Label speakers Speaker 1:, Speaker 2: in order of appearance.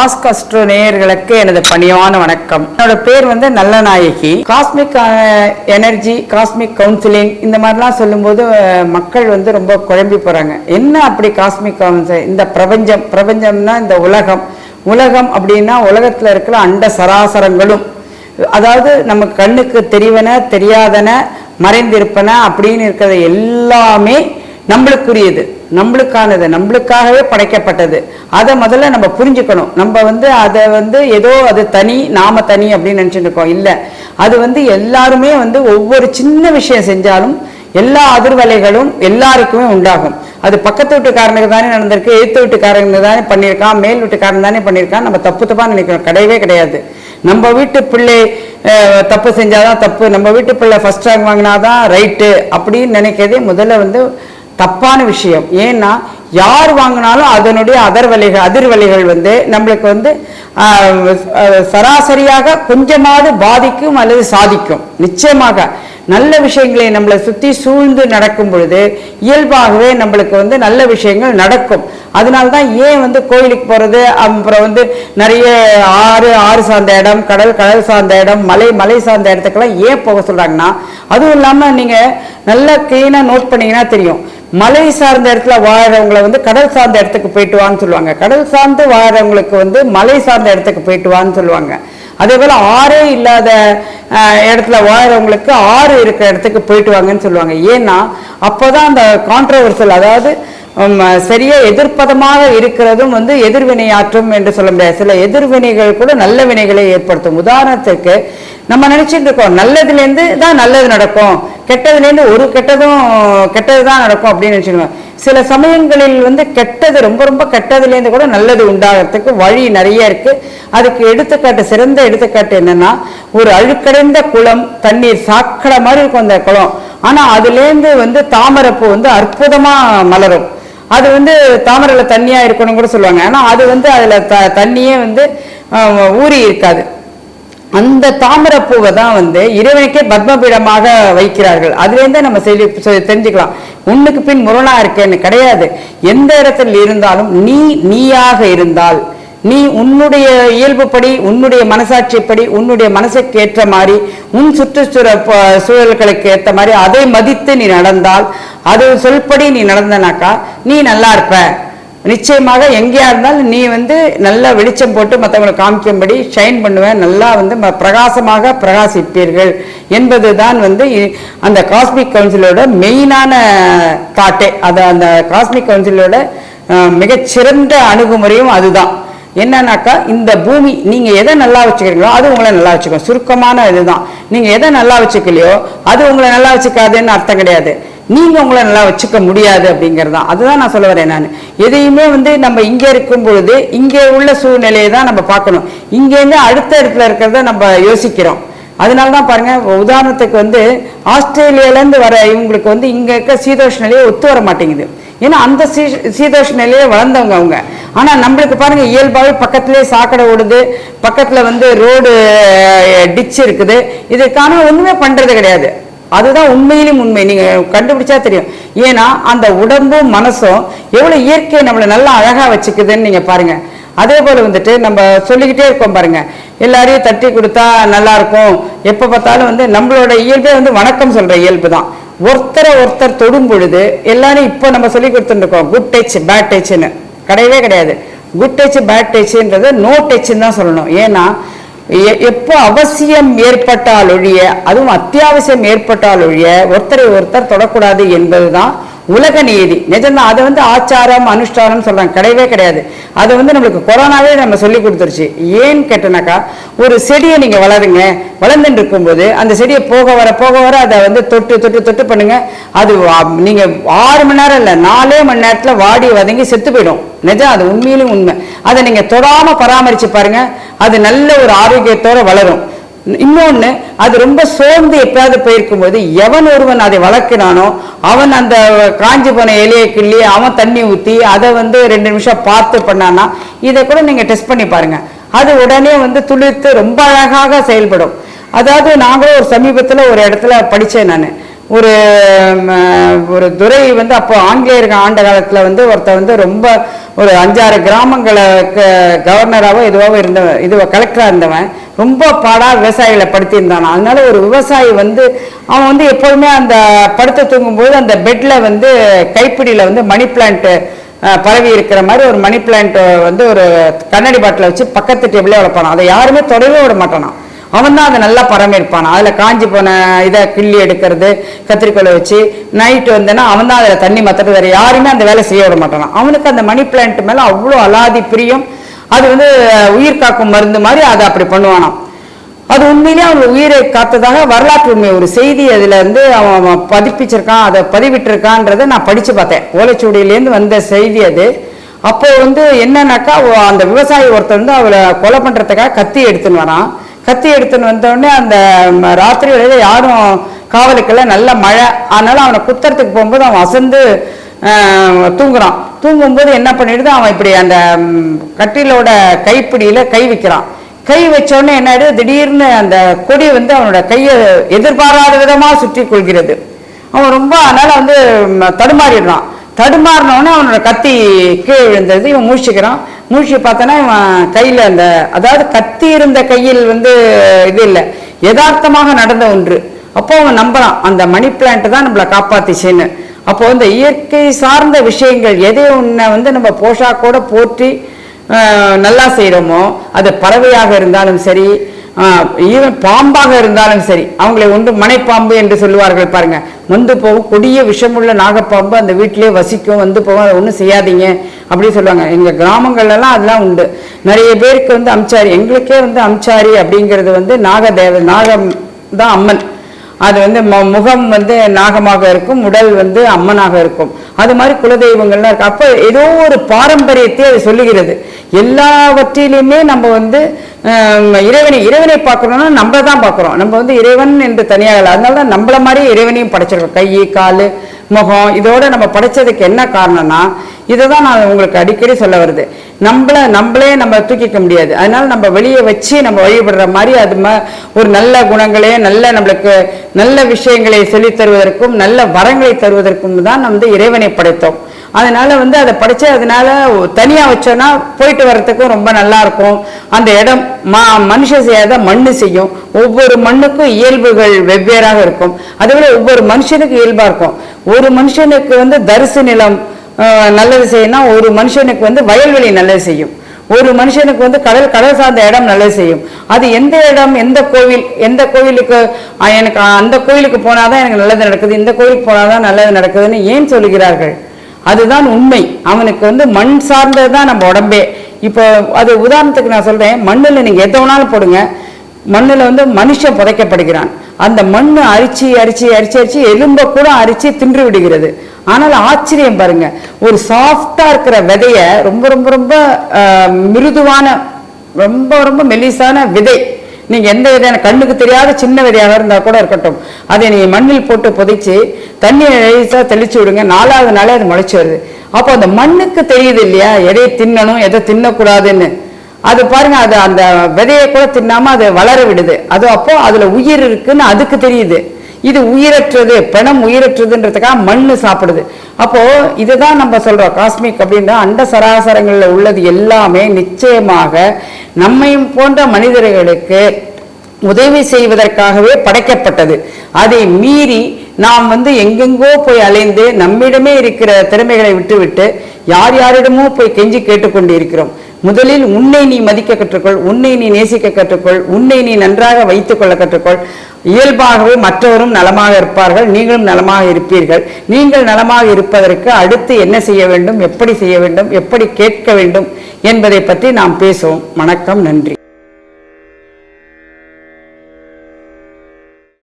Speaker 1: ஆஸ்கஸ்ட்ரோ நேயர்களுக்கு எனது பணிவான வணக்கம். என்னோட பேர் வந்து Nallanayagi. Cosmic energy cosmic counselling இந்த மாதிரிலாம் சொல்லும்போது மக்கள் வந்து ரொம்ப குழம்பி போறாங்க. என்ன அப்படி காஸ்மிக் கவுன்சில் இந்த பிரபஞ்சம். பிரபஞ்சம்னா இந்த உலகம். உலகம் அப்படின்னா உலகத்தில் இருக்கிற அண்ட சராசரங்களும். அதாவது நம்ம கண்ணுக்கு தெரிவன தெரியாதன மறைந்திருப்பன அப்படின்னு இருக்கிறத எல்லாமே நம்மளுக்குரியது. நம்மளுக்கானது நம்மளுக்காகவே படைக்கப்பட்டது. அதை முதல்ல நம்ம புரிஞ்சுக்கணும். நம்ம வந்து அதை வந்து ஏதோ அது தனி நாம தனி அப்படின்னு நினச்சிட்டு இருக்கோம். இல்லை. அது வந்து எல்லாருமே வந்து ஒவ்வொரு சின்ன விஷயம் செஞ்சாலும் எல்லா அதிர்வலைகளும் எல்லாருக்குமே உண்டாகும். அது பக்கத்து வீட்டுக்காரனுக்கு தானே நடந்திருக்கு எழுத்து வீட்டுக்காரங்க தானே பண்ணியிருக்கான் மேல் வீட்டுக்காரன் தானே பண்ணியிருக்கான் நம்ம தப்பு தப்பாக நினைக்கிறோம் கிடையவே கிடையாது. நம்ம வீட்டு பிள்ளை தப்பு செஞ்சாதான் தப்பு. நம்ம வீட்டு பிள்ளை ஃபர்ஸ்ட் ரேங்க் வாங்கினாதான் ரைட்டு அப்படின்னு நினைக்கிறதே முதல்ல வந்து தப்பான விஷயம். ஏன்னா யார் வாங்கினாலும் அதனுடைய அதர்வலைகள் அதிர்வலைகள் வந்து நம்மளுக்கு வந்து சராசரியாக கொஞ்சமாவது பாதிக்கும் அல்லது சாதிக்கும். நிச்சயமாக நல்ல விஷயங்களை நம்மளை சுற்றி சூழ்ந்து நடக்கும் பொழுது இயல்பாகவே நம்மளுக்கு வந்து நல்ல விஷயங்கள் நடக்கும். அதனால தான் ஏன் வந்து கோயிலுக்கு போகிறது அப்புறம் வந்து நிறைய ஆறு ஆறு சார்ந்த இடம் கடல் கடல் சார்ந்த இடம் மலை மலை சார்ந்த இடத்துக்கெல்லாம் ஏன் போக சொல்கிறாங்கன்னா அதுவும் இல்லாமல் நீங்கள் நல்லா க்ளீனாக நோட் பண்ணீங்கன்னா தெரியும். மலை சார்ந்த இடத்துல வாழறவங்களை வந்து கடல் சார்ந்த இடத்துக்கு போயிட்டு வான்னு சொல்லுவாங்க. கடல் சார்ந்து வாழறவங்களுக்கு வந்து மலை சார்ந்த இடத்துக்கு போயிட்டு வான்னு சொல்லுவாங்க. அதே போல ஆறே இல்லாத இடத்துல வாழறவங்களுக்கு ஆறு இருக்கிற இடத்துக்கு போயிட்டு வாங்கன்னு சொல்லுவாங்க. ஏன்னா அப்போதான் அந்த கான்ட்ரவர்சல் அதாவது சரியா எதிர்ப்பதமாக இருக்கிறதும் வந்து எதிர்வினையாற்றும் என்று சொல்ல முடியாது. சில எதிர்வினைகள் கூட நல்ல வினைகளை ஏற்படுத்தும். உதாரணத்துக்கு நம்ம நினைச்சிட்டு இருக்கோம் நல்லதுலேருந்து தான் நல்லது நடக்கும். கெட்டதுலேருந்து ஒரு கெட்டதும் கெட்டது தான் நடக்கும் அப்படின்னு நினைச்சுக்கோங்க. சில சமயங்களில் வந்து கெட்டது ரொம்ப ரொம்ப கெட்டதுலேருந்து கூட நல்லது உண்டாகிறதுக்கு வழி நிறைய இருக்குது அதுக்கு எடுத்துக்காட்டு சிறந்த எடுத்துக்காட்டு என்னென்னா ஒரு அழுக்கடைந்த குளம் தண்ணீர் சாக்கடை மாதிரி இருக்கும் அந்த குளம். ஆனால் அதுலேருந்து வந்து தாமரைப்பூ வந்து அற்புதமாக மலரும். அது வந்து தாமரையில் தண்ணியாக இருக்கணும் கூட சொல்லுவாங்க. ஆனால் அது வந்து அதில் த தண்ணியே வந்து ஊறி இருக்காது. அந்த தாமரைப்பூவை தான் வந்து இறைவனுக்கே பத்மபீடமாக வைக்கிறார்கள். அதுலேருந்தே நம்ம செய்தி தெரிஞ்சுக்கலாம். உன்னுக்கு பின் முரணா இருக்கேன்னு கிடையாது. எந்த இடத்துல இருந்தாலும் நீ நீயாக இருந்தால் நீ உன்னுடைய இயல்புப்படி உன்னுடைய மனசாட்சிப்படி உன்னுடைய மனசுக்கு ஏற்ற மாதிரி உன் சுற்றுச்சூழ சூழல்களுக்கு ஏற்ற மாதிரி அதை மதித்து நீ நடந்தால் அது சொல்படி நீ நடந்தனாக்கா நீ நல்லா இருப்ப. நிச்சயமாக எங்கேயா இருந்தாலும் நீ வந்து நல்லா வெளிச்சம் போட்டு மற்றவங்களை காமிக்கும்படி ஷைன் பண்ணுவேன் நல்லா வந்து ம- பிரகாசமாக பிரகாசிப்பீர்கள் என்பதுதான் வந்து அந்த காஸ்மிக் கவுன்சிலோட மெயினான தாட்டே. அது அந்த காஸ்மிக் கவுன்சிலோட மிகச்சிறந்த அணுகுமுறையும் அதுதான். என்னன்னாக்கா இந்த பூமி நீங்கள் எதை நல்லா வச்சுக்கிறீங்களோ அது உங்களை நல்லா வச்சுக்கணும் சுருக்கமான இதுதான். நீங்கள் எதை நல்லா வச்சுக்கலையோ அது உங்களை நல்லா வச்சுக்காதுன்னு அர்த்தம் கிடையாது. நீங்கள் உங்களை நல்லா வச்சுக்க முடியாது அப்படிங்கிறது தான் அதுதான் நான் சொல்ல வரேன் நான். எதையுமே வந்து நம்ம இங்கே இருக்கும் பொழுது இங்கே உள்ள சூழ்நிலையை தான் நம்ம பார்க்கணும். இங்கேருந்து அடுத்த இடத்துல இருக்கிறத நம்ம யோசிக்கிறோம். அதனால தான் பாருங்கள் உதாரணத்துக்கு வந்து ஆஸ்திரேலியாவிலேருந்து வர இவங்களுக்கு வந்து இங்கே இருக்க சீதோஷ நிலையை ஒத்து வர மாட்டேங்குது. ஏன்னா அந்த சீ சீதோஷ நிலையை வளர்ந்தவங்க அவங்க. ஆனால் நம்மளுக்கு பாருங்கள் இயல்பாகவே பக்கத்துலேயே சாக்கடை ஓடுது பக்கத்தில் வந்து ரோடு டிச் இருக்குது. இதுக்கான ஒன்றுமே பண்ணுறது கிடையாது. அதுதான் உண்மையிலும் உண்மை. நீங்கள் கண்டுபிடிச்சா தெரியும். ஏன்னா அந்த உடம்பும் மனசும் எவ்வளோ இயற்கையை நம்மளை நல்லா அழகாக வச்சுக்குதுன்னு நீங்கள் பாருங்கள் அதே போல் வந்துட்டு நம்ம சொல்லிக்கிட்டே இருக்கோம் பாருங்கள் எல்லாரையும் தட்டி கொடுத்தா நல்லாயிருக்கும் எப்போ பார்த்தாலும் வந்து நம்மளோட இயல்பே வந்து வணக்கம் சொல்கிற இயல்பு தான். ஒருத்தரை ஒருத்தர் தொடும் பொழுது எல்லாரும் இப்போ நம்ம சொல்லி கொடுத்துட்டு இருக்கோம். குட் டச் பேட் டச்னு கிடையவே கிடையாது. குட் டச் பேட் டச்ன்றது நோ டச்னு தான் சொல்லணும். ஏன்னா எ- எப்போ அவசியம் ஏற்பட்டால் ஒழிய அதுவும் அத்தியாவசியம் ஏற்பட்டால் ஒழிய ஒருத்தரை ஒருத்தர் தொடக்கூடாது என்பதுதான் உலக நீதி. நிஜம்தான் அதை வந்து ஆச்சாரம் அனுஷ்டானம் சொல்றாங்க. கிடையவே கிடையாது. அது வந்து நம்மளுக்கு கொரோனாவே நம்ம சொல்லி கொடுத்துருச்சு. ஏன்னு கேட்டனாக்கா ஒரு செடியை நீங்க வளருங்க வளர்ந்துட்டு இருக்கும்போது அந்த செடியை போக வர போக வர அதை வந்து தொட்டு தொட்டு தொட்டு பண்ணுங்க. அது வா- நீங்க ஆறு மணி நேரம் இல்லை நாலே மணி நேரத்துல வாடி வதங்கி செத்து போயிடும். நிஜம் அது உண்மையிலும் உண்மை. அதை நீங்க தொடாம பராமரிச்சு பாருங்க. அது நல்ல ஒரு ஆரோக்கியத்தோட வளரும். இன்னொன்று அது ரொம்ப சோர்ந்து எப்பயாவது போயிருக்கும்போது எவன் ஒருவன் அதை வளர்க்கிறானோ அவன் அந்த காஞ்சி போன இலையை கிள்ளி அவன் தண்ணி ஊற்றி அதை வந்து ரெண்டு நிமிஷம் பார்த்து பண்ணானா இதை கூட நீங்கள் டெஸ்ட் பண்ணி பாருங்கள் அது உடனே வந்து துளிர்த்து ரொம்ப அழகாக செயல்படும். அதாவது நாங்களும் ஒரு சமீபத்தில் ஒரு இடத்துல படித்தேன் நான். ஒரு ஒரு துறை வந்து அப்போ ஆங்கிலேயர்கள் ஆண்ட காலத்தில் வந்து ஒருத்தர் வந்து ரொம்ப ஒரு அஞ்சாறு கிராமங்களை கவர்னராகவோ இதுவாகவோ இருந்த இது கலெக்டராக இருந்தவன். ரொம்ப பாடாக விவசாயிகளை படுத்தியிருந்தானா. அதனால ஒரு விவசாயி வந்து அவன் வந்து எப்போதுமே அந்த படுத்து தூங்கும்போது அந்த பெட்டில் வந்து கைப்பிடியில் வந்து மணி பிளான்ட்டு பரவி இருக்கிற மாதிரி ஒரு மணி பிளான்ட் வந்து ஒரு கண்ணாடி பாட்டில் வச்சு பக்கத்து டேபிளே வளர்ப்பானான். அதை யாருமே தொடவே விட மாட்டானான் அவன் தான் அதை நல்லா பராமரிப்பான். அதில் காஞ்சி போன இதை கிள்ளி எடுக்கிறது கத்திரிக்கோலை வச்சு நைட்டு வந்தேன்னா அவன் தான் அதில் தண்ணி மற்றது வேறு யாருமே அந்த வேலை செய்ய விட மாட்டான். அவனுக்கு அந்த மணி பிளான்ட் மேலே அவ்வளோ அலாதி பிரியம். அது வந்து உயிர் காக்கும் மருந்து மாதிரி அதை அப்படி பண்ணுவானாம். அது உண்மையிலேயே அவன் உயிரை காத்ததாக வரலாற்று உண்மை. ஒரு செய்தி அதில் இருந்து அவன் பதிப்பிச்சிருக்கான் அதை பதிவிட்டிருக்கான்றதை நான் படித்து பார்த்தேன். ஓலைச்சுவடியிலேருந்து வந்த செய்தி அது. அப்போது வந்து என்னன்னாக்கா அந்த விவசாயி ஒருத்தர் வந்து அவளை கொலை பண்ணுறதுக்காக கத்தி எடுத்துன்னு வரான். கத்தி எடுத்துன்னு வந்தோடனே அந்த ராத்திரி வேளையில யாரும் காவலுக்கெல்லாம் நல்ல மழை. அதனால அவனை குத்துறதுக்கு போகும்போது அவன் அசந்து தூங்குறான். தூங்கும்போது என்ன பண்ணிடுது? அவன் இப்படி அந்த கட்டிலோட கைப்பிடியில் கை வைக்கிறான். கை வச்சோடனே என்ன ஆயிடுது? திடீர்னு அந்த கொடி வந்து அவனோட கையை எதிர்பாராத விதமாக சுற்றி கொள்கிறது. அவன் ரொம்ப அதனால் வந்து தடுமாறிடுறான். தடுமாறினோடனே அவனோட கத்தி கீழே விழுந்தது. இவன் மூழ்கிக்கிறான். மூழ்கி பார்த்தோன்னா இவன் அந்த அதாவது கத்தி இருந்த கையில் வந்து இது இல்லை. யதார்த்தமாக நடந்த ஒன்று. அப்போ அவன் நம்புறான் அந்த மணி பிளான்ட் தான் நம்மளை காப்பாத்திச்சுன்னு. அப்போ இந்த இயற்கை சார்ந்த விஷயங்கள் எதை ஒன்றை வந்து நம்ம போஷாக்கோட போற்றி நல்லா செய்கிறோமோ அது பறவையாக இருந்தாலும் சரி ஈவன் பாம்பாக இருந்தாலும் சரி அவங்களை ஒன்று மனைப்பாம்பு என்று சொல்லுவார்கள் பாருங்க. வந்து போகும் கொடிய விஷமுள்ள நாகப்பாம்பு அந்த வீட்டிலே வசிக்கும் வந்து போகும் அதை ஒன்றும் செய்யாதீங்க அப்படின்னு சொல்லுவாங்க. எங்கள் கிராமங்கள்லாம் அதெல்லாம் உண்டு. நிறைய பேருக்கு வந்து அம்சாரி எங்களுக்கே வந்து அம்சாரி அப்படிங்கிறது வந்து நாகதேவ நாகம் தான் அம்மன். அது வந்து ம- முகம் வந்து நாகமாக இருக்கும் உடல் வந்து அம்மனாக இருக்கும். அது மாதிரி குலதெய்வங்கள்லாம் இருக்கு. அப்போ ஏதோ ஒரு பாரம்பரியத்தை அது சொல்லுகிறது. எல்லாவற்றிலையுமே நம்ம வந்து இறைவனை இறைவனை பார்க்கணும்னா நம்ம தான் பார்க்குறோம். நம்ம வந்து இறைவன் என்று தனியாக இல்லை. அதனால தான் நம்மள மாதிரி இறைவனையும் படைச்சிருக்கோம். கை கால் முகம் இதோட நம்ம படைச்சதுக்கு என்ன காரணம்னா இதை தான் நான் உங்களுக்கு அடிக்கடி சொல்ல வருது. நம்மள நம்மளே நம்ம தூக்கிக்க முடியாது. அதனால நம்ம வெளியே வச்சு நம்ம வழிபடுற மாதிரி அது ம- ஒரு நல்ல குணங்களே நல்ல நம்மளுக்கு நல்ல விஷயங்களை சொல்லித் தருவதற்கும் நல்ல வரங்களை தருவதற்கும் தான் நம்ம வந்து இறைவனை படைத்தோம். அதனால் வந்து அதை படித்து அதனால் தனியாக வச்சோன்னா போயிட்டு வர்றதுக்கும் ரொம்ப நல்லாயிருக்கும் அந்த இடம் மா மனுஷன் செய்யாத மண்ணு செய்யும். ஒவ்வொரு மண்ணுக்கும் இயல்புகள் வெவ்வேறாக இருக்கும். அதே ஒவ்வொரு மனுஷனுக்கு இயல்பாக இருக்கும். ஒரு மனுஷனுக்கு வந்து தரிசு நிலம் நல்லது செய்யணும் ஒரு மனுஷனுக்கு வந்து வயல்வெளி நல்லது செய்யும். ஒரு மனுஷனுக்கு வந்து கடல் கடல் சார்ந்த இடம் நல்லது செய்யும். அது எந்த இடம் எந்த கோவில் எந்த கோவிலுக்கு எனக்கு அந்த கோவிலுக்கு போனாதான் எனக்கு நல்லது நடக்குது இந்த கோவிலுக்கு போனாதான் நல்லது நடக்குதுன்னு ஏன் சொல்லுகிறார்கள்? அதுதான் உண்மை. அவனுக்கு வந்து மண் சார்ந்தது தான் நம்ம உடம்பே. இப்போ அது உதாரணத்துக்கு நான் சொல்கிறேன் மண்ணில் நீங்கள் எதை வேணாலும் போடுங்க. மண்ணில் வந்து மனுஷன் புதைக்கப்படுகிறான். அந்த மண் அரிச்சு அரிச்சு அரிச்சு அரிச்சு எலும்பை கூட அரிச்சு தின்று விடுகிறது. ஆனால் ஆச்சரியம் பாருங்க ஒரு சாஃப்டா இருக்கிற விதைய ரொம்ப ரொம்ப ரொம்ப மிருதுவான ரொம்ப ரொம்ப மெலிசான விதை நீங்கள் எந்த விதையான கண்ணுக்கு தெரியாத சின்ன விதையாக இருந்தால் கூட இருக்கட்டும். அதை நீங்கள் மண்ணில் போட்டு புதைச்சி தண்ணியை லேசா தெளிச்சு விடுங்க. நாலாவது நாளே அது முளைச்சி வருது. அப்போ அந்த மண்ணுக்கு தெரியுது இல்லையா? எதை தின்னணும் எதை தின்னக்கூடாதுன்னு. அது பாருங்க அது அந்த விதையை கூட தின்னாமல் அதை வளர விடுது. அது அப்போ அதில் உயிர் இருக்குன்னு அதுக்கு தெரியுது. இது உயிரற்றது பணம் உயிரற்றதுன்றதுக்காக மண்ணு சாப்பிடுது. அப்போ இதுதான் நம்ம சொல்றோம் காஸ்மிக் அப்படின்னா அண்ட சராசரங்கள்ல உள்ளது எல்லாமே நிச்சயமாக நம்மையும் போன்ற மனிதர்களுக்கு உதவி செய்வதற்காகவே படைக்கப்பட்டது. அதை மீறி நாம் வந்து எங்கெங்கோ போய் அலைந்து நம்மிடமே இருக்கிற திறமைகளை விட்டுவிட்டு யார் யாரிடமோ போய் கெஞ்சி கேட்டுக்கொண்டு இருக்கிறோம் முதலில் உன்னை நீ மதிக்க கற்றுக்கொள் உன்னை நீ நேசிக்க கற்றுக்கொள் உன்னை நீ நன்றாக வைத்துக் கொள்ள கற்றுக்கொள். இயல்பாகவே மற்றவரும் நலமாக இருப்பார்கள் நீங்களும் நலமாக இருப்பீர்கள். நீங்கள் நலமாக இருப்பதற்கு அடுத்து என்ன செய்ய வேண்டும் எப்படி செய்ய வேண்டும் எப்படி கேட்க வேண்டும் என்பதை பற்றி நாம் பேசுவோம். வணக்கம் நன்றி.